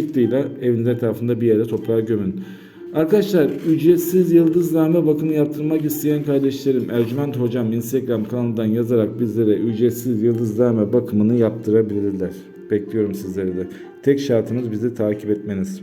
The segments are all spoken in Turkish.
çıktıyla evinizin etrafında bir yere toprağa gömün. Arkadaşlar ücretsiz yıldızname bakımı yaptırmak isteyen kardeşlerim Ercüment Hocam Instagram kanalından yazarak bizlere ücretsiz yıldızname bakımını yaptırabilirler. Bekliyorum sizleri de. Tek şartımız bizi takip etmeniz.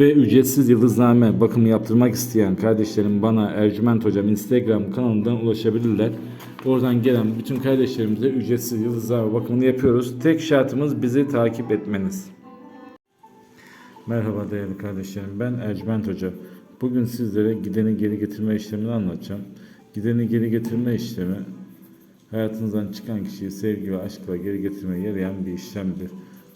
Ve ücretsiz yıldızname bakımı yaptırmak isteyen kardeşlerim bana Ercüment Hocam Instagram kanalından ulaşabilirler. Oradan gelen bütün kardeşlerimize ücretsiz yıldızname bakımını yapıyoruz. Tek şartımız bizi takip etmeniz. Merhaba değerli kardeşlerim ben Ercüment Hoca. Bugün sizlere gideni geri getirme işlemini anlatacağım. Gideni geri getirme işlemi hayatınızdan çıkan kişiyi sevgi ve aşkla geri getirmeye yarayan bir işlemdir.